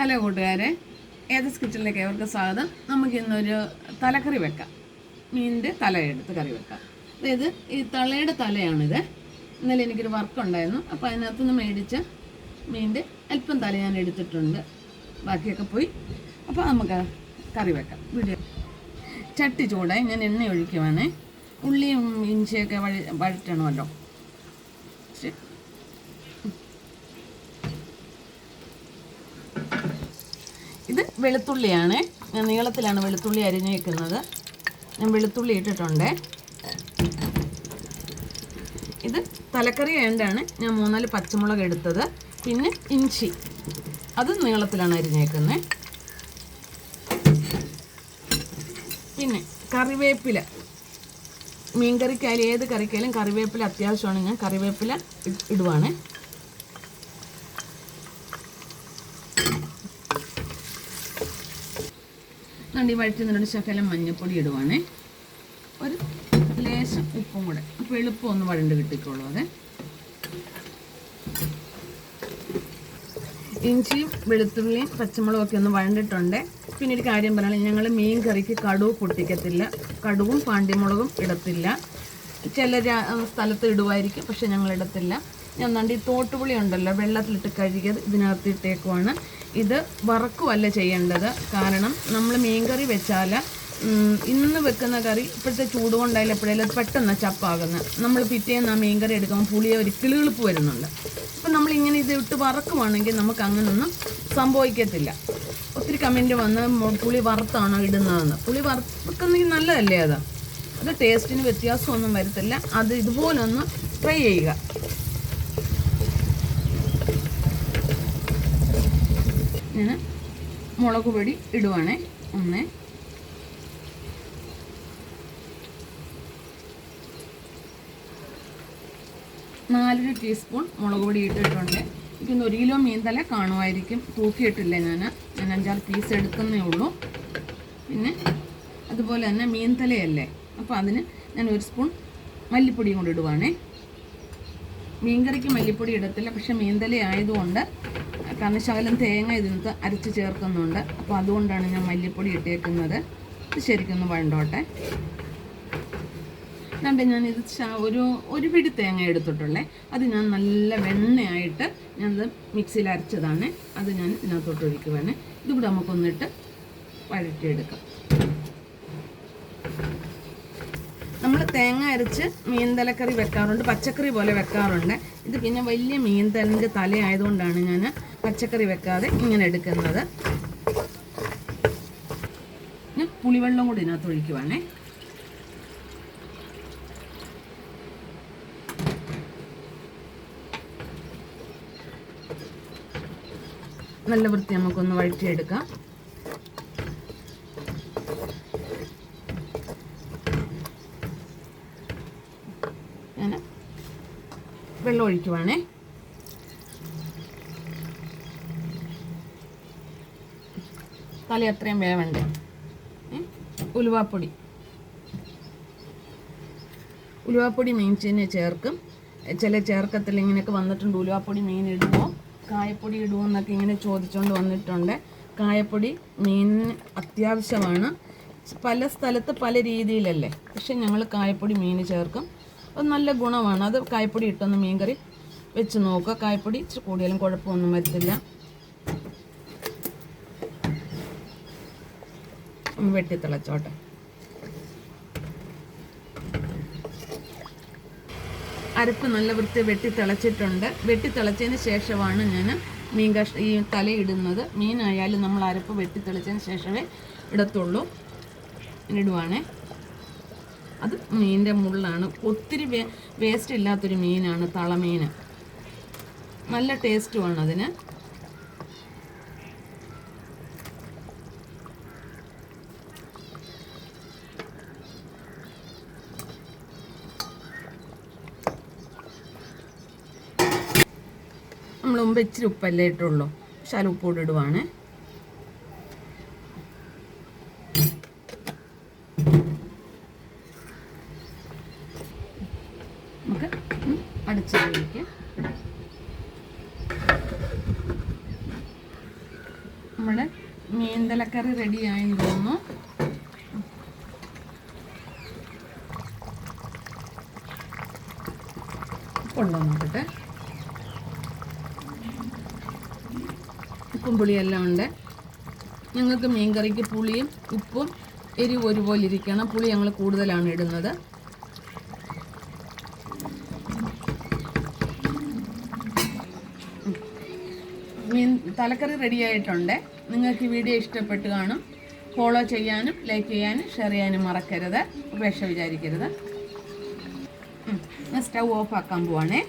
Hello കൂട്ടുകാരെ ഏതസ് കിച്ചണിലേക്ക് ഏവർക്ക് സ്വാഗതം. നമുക്ക് ഇന്നൊരു തലക്കറി വെക്കാം. മീനിന്റെ തല എടുത്ത് കറി വെക്കാം. അതായത് ഈ തളയുടെ തലയാണിത്. ഇന്നലെ എനിക്കൊരു വർക്ക് ഉണ്ടായിരുന്നു. അപ്പോൾ അതിനകത്തുനിന്ന് മേടിച്ച മീനിന്റെ അല്പം തല ഞാൻ എടുത്തിട്ടുണ്ട്. ബാക്കിയൊക്കെ പോയി. അപ്പോൾ നമുക്ക് കറി വെക്കാം. വീഡിയോ. ചട്ടി ചൂടായി ഞാൻ എണ്ണ ഒഴിക്കുവാണേ. ഉള്ളിയും ഇഞ്ചിയൊക്കെ വഴ വഴറ്റണമല്ലോ. വെളുത്തുള്ളിയാണ്. ഞാൻ നീളത്തിലാണ് വെളുത്തുള്ളി അരിഞ്ഞ് വെക്കുന്നത്. ഞാൻ വെളുത്തുള്ളി ഇട്ടിട്ടുണ്ട്. ഇത് തലക്കറി വേണ്ടാണ് ഞാൻ മൂന്നാൽ പച്ചമുളക് എടുത്തത്. പിന്നെ ഇഞ്ചി. അത് നീളത്തിലാണ് അരിഞ്ഞേക്കുന്നത്. പിന്നെ കറിവേപ്പില. മീൻ കറിക്കായാലും ഏത് കറിക്കായാലും കറിവേപ്പില അത്യാവശ്യമാണ്. ഞാൻ കറിവേപ്പില ഇടുവാണ്. അതുകൊണ്ട് വഴറ്റി നിന്നിട്ട് ശകലം മഞ്ഞൾപ്പൊടി ഇടുവാണേ. ഒരു ലേശം ഉപ്പും കൂടെ. അപ്പോൾ എളുപ്പം ഒന്ന് വഴണ്ട് കിട്ടിക്കോളൂ അതെ. ഇഞ്ചിയും വെളുത്തുള്ളിയും പച്ചമുളകും ഒക്കെ ഒന്ന് വഴണ്ടിട്ടുണ്ട്. പിന്നെ ഒരു കാര്യം പറയാൻ ഞങ്ങൾ മീൻ കറിക്ക് കടുവ് പൊട്ടിക്കത്തില്ല. കടുവും പാണ്ടിമുളകും ഇടത്തില്ല. ചില സ്ഥലത്ത് ഇടുമായിരിക്കും പക്ഷെ ഞങ്ങൾ ഇടത്തില്ല. ഞാൻ നണ്ടി തോട്ടുപുളി ഉണ്ടല്ലോ വെള്ളത്തിലിട്ട് കഴുകിയത് ഇതിനകത്ത് ഇട്ടേക്കുവാണ്. ഇത് വറക്കുമല്ല ചെയ്യേണ്ടത്. കാരണം നമ്മൾ മീൻകറി വെച്ചാൽ ഇന്ന് വെക്കുന്ന കറി ഇപ്പോഴത്തെ ചൂട് കൊണ്ടായാലും എപ്പോഴേലും അത് പെട്ടെന്ന് ചപ്പാകുന്നത് നമ്മൾ പിറ്റേന്ന് ആ മീൻകറി എടുക്കുമ്പോൾ പുളിയെ ഒരു കിളികിളിപ്പ് വരുന്നുണ്ട്. അപ്പം നമ്മളിങ്ങനെ ഇത് ഇട്ട് വറക്കുവാണെങ്കിൽ നമുക്ക് അങ്ങനൊന്നും സംഭവിക്കത്തില്ല. ഒത്തിരി കമന്റ് വന്ന് പുളി വറുത്താണോ ഇടുന്നതെന്ന്. പുളി വറുക്കുന്നെങ്കിൽ നല്ലതല്ലേ അത്? അത് ടേസ്റ്റിന് വ്യത്യാസമൊന്നും വരത്തില്ല. അത് ഇതുപോലൊന്ന് ട്രൈ ചെയ്യുക. ഞാൻ മുളക് പൊടി ഇടുവാണേ. ഒന്ന്. നാലര ടീസ്പൂൺ മുളക് പൊടി ഇട്ടിട്ടുണ്ട്. എനിക്കൊന്ന് ഒരു കിലോ മീൻതല കാണുമായിരിക്കും. തൂക്കിയിട്ടില്ല ഞാൻ ഞാൻ അഞ്ചാറ് പീസ് എടുക്കുന്നേ ഉള്ളൂ. പിന്നെ അതുപോലെ തന്നെ മീൻ തലയല്ലേ അപ്പോൾ അതിന് ഞാൻ ഒരു സ്പൂൺ മല്ലിപ്പൊടിയും കൂടി ഇടുവാണേ. മീൻകറിക്ക് മല്ലിപ്പൊടി ഇടത്തില്ല പക്ഷെ മീൻതല ആയതുകൊണ്ട് കാരണം ശകലം തേങ്ങ ഇതിനകത്ത് അരച്ച് ചേർക്കുന്നുണ്ട്. അപ്പോൾ അതുകൊണ്ടാണ് ഞാൻ മല്ലിപ്പൊടി ഇട്ടേക്കുന്നത്. ഇത് ശരിക്കൊന്ന് വേണ്ടോട്ടെ രണ്ട് ഞാനിത് ഒരു ഒരു പിടി തേങ്ങ എടുത്തിട്ടുള്ളേ. അത് ഞാൻ നല്ല വെണ്ണയായിട്ട് ഞാനത് മിക്സിയിൽ അരച്ചതാണ്. അത് ഞാൻ ഇതിനകത്തോട്ട് ഒഴിക്കുവാണ്. ഇതുകൂടെ നമുക്കൊന്നിട്ട് വഴറ്റിയെടുക്കാം. നമ്മൾ തേങ്ങ അരച്ച് മീൻതലക്കറി വെക്കാറുണ്ട് പച്ചക്കറി പോലെ വെക്കാറുണ്ട്. ഇത് പിന്നെ വലിയ മീൻതലിന്റെ തലയായതുകൊണ്ടാണ് ഞാൻ പച്ചക്കറി വെക്കാതെ ഇങ്ങനെ എടുക്കുന്നത്. പുളിവെള്ളം കൂടി ഇതിനകത്ത് ഒഴിക്കുവാണേ. നല്ല വൃത്തി നമുക്കൊന്ന് വഴറ്റിയെടുക്കാം. വെള്ളം ഒഴിക്കുവാണേ. തല അത്രയും വേവണ്ടേ? ഉലുവാപ്പൊടി. ഉലുവാപ്പൊടി മീൻചീനെ ചേർക്കും. ചില ചേർക്കത്തിൽ ഇങ്ങനെയൊക്കെ വന്നിട്ടുണ്ട്. ഉലുവാപ്പൊടി മീൻ ഇടുമോ കായപ്പൊടി ഇടുമോ എന്നൊക്കെ ഇങ്ങനെ ചോദിച്ചുകൊണ്ട് വന്നിട്ടുണ്ട്. കായപ്പൊടി മീനിന് അത്യാവശ്യമാണ്. പല സ്ഥലത്ത് പല രീതിയിലല്ലേ. പക്ഷെ ഞങ്ങൾ കായപ്പൊടി മീൻ ചേർക്കും. അത് നല്ല ഗുണമാണ്. അത് കായപ്പൊടി ഇട്ടൊന്ന് മീൻ കറി വെച്ച് നോക്കുക. കായപ്പൊടി ഇച്ചിരി കൂടിയാലും കുഴപ്പമൊന്നും വരത്തില്ല. വെട്ടി തിളച്ചോട്ടെ അരപ്പ് നല്ല വൃത്തി വെട്ടി തിളച്ചിട്ടുണ്ട് വെട്ടി തിളച്ചതിന് ശേഷമാണ് ഞാൻ മീൻ കഷ ഈ തലയിടുന്നത്. മീനായാലും നമ്മൾ അരപ്പ് വെട്ടി തിളച്ചതിന് ശേഷമേ ഇടത്തുള്ളൂ. ഇടുവാണേ. അത് മീനിന്റെ മുള്ളാണ്. ഒത്തിരി വേ വേസ്റ്റ് ഇല്ലാത്തൊരു മീനാണ് തളമീൻ. നല്ല ടേസ്റ്റുമാണ് അതിന് നമ്മൾ മുമ്പ് ഇച്ചിരി ഉപ്പല്ലേ ഇട്ടുള്ളൂ. ശാല ഉപ്പ് കൂടി ഇടുവാണ്. നമുക്ക് അടച്ചു നമ്മുടെ മീന്തലക്കറി റെഡി ആയെന്ന് തോന്നുന്നു ഉണ്ടോ ഉപ്പും പുളിയെല്ലാം ഉണ്ട്. ഞങ്ങൾക്ക് മീൻകറിക്ക് പുളിയും ഉപ്പും എരിവ് ഒരുപോലെ ഇരിക്കണം. പുളി ഞങ്ങൾ കൂടുതലാണ് ഇടുന്നത്. മീൻ തലക്കറി റെഡി ആയിട്ടുണ്ട്. നിങ്ങൾക്ക് ഈ വീഡിയോ ഇഷ്ടപ്പെട്ട് കാണും. ഫോളോ ചെയ്യാനും ലൈക്ക് ചെയ്യാനും ഷെയർ ചെയ്യാനും മറക്കരുത്. ഉപേക്ഷ വിചാരിക്കരുത്. സ്റ്റൗ ഓഫ് ആക്കാൻ പോവാണേ.